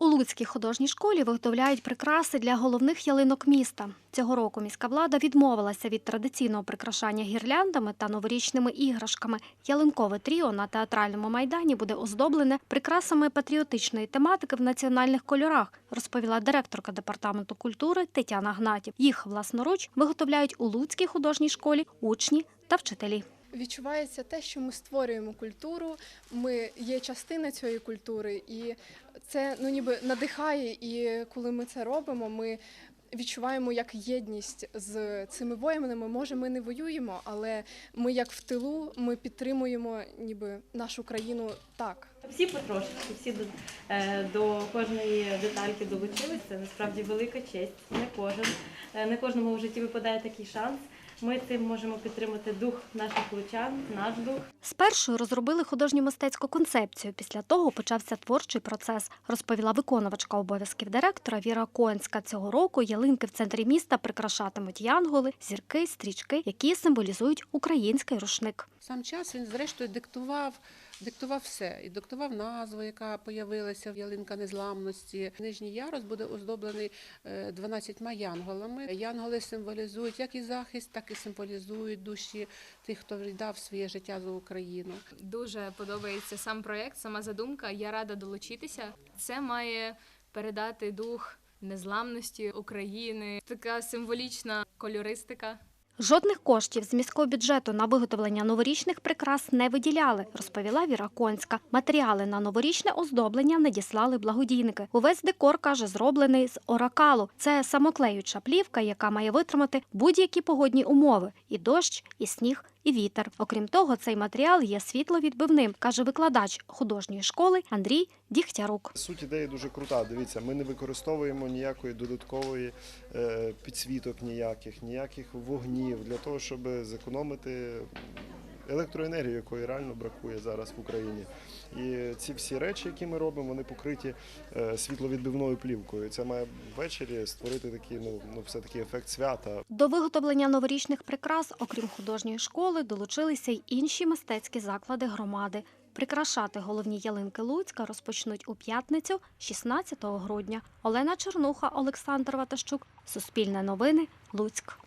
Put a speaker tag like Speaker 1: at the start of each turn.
Speaker 1: У Луцькій художній школі виготовляють прикраси для головних ялинок міста. Цього року міська влада відмовилася від традиційного прикрашання гірляндами та новорічними іграшками. Ялинкове тріо на театральному майдані буде оздоблене прикрасами патріотичної тематики в національних кольорах, розповіла директорка департаменту культури Тетяна Гнатів. Їх власноруч виготовляють у Луцькій художній школі учні та вчителі.
Speaker 2: Відчувається те, що ми створюємо культуру, ми є частина цієї культури, і це ну ніби надихає. І коли ми це робимо, ми відчуваємо як єдність з цими воїнами. Може, ми не воюємо, але ми як в тилу, ми підтримуємо ніби нашу країну так.
Speaker 3: Всі потрошки, всі до, е, до кожної детальки долучилися. Насправді велика честь. Не кожен, е, не кожному в житті випадає такий шанс. Ми цим можемо підтримати дух наших лучан, наш дух.
Speaker 1: Спершу розробили художню мистецьку концепцію. Після того почався творчий процес, розповіла виконувачка обов'язків директора Віра Конська. Цього року ялинки в центрі міста прикрашатимуть янголи, зірки, стрічки, які символізують український рушник.
Speaker 4: Сам час він зрештою диктував, диктував все. І диктував назву, яка появилася в ялинка незламності. Нижній ярус буде оздоблений е, 12 янголами. Янголи символізують як і захист, так і символізують душі тих, хто віддав своє життя за Україну.
Speaker 5: Дуже подобається сам проєкт, сама задумка. Я рада долучитися. Це має передати дух незламності України, така символічна кольористика.
Speaker 1: Жодних коштів з міського бюджету на виготовлення новорічних прикрас не виділяли, розповіла Віра Конська. Матеріали на новорічне оздоблення надіслали благодійники. Увесь декор каже, зроблений з оракалу. Це самоклеюча плівка, яка має витримати будь-які погодні умови: і дощ, і сніг, і вітер. Окрім того, цей матеріал є світловідбивним, каже викладач художньої школи Андрій Дігтярук.
Speaker 6: Суть ідеї дуже крута. Дивіться, ми не використовуємо ніякої додаткової е, підсвіток, ніяких, ніяких вогнів для того, щоб зекономити електроенергію, якої реально бракує зараз в Україні. І ці всі речі, які ми робимо, вони покриті е, світловідбивною плівкою. Це має ввечері створити такий, ну, ну все таки ефект свята.
Speaker 1: До виготовлення новорічних прикрас, окрім художньої школи, долучилися й інші мистецькі заклади громади. Прикрашати головні ялинки Луцька розпочнуть у п'ятницю, 16 грудня. Олена Чернуха, Олександр Ватащук. Суспільне новини. Луцьк.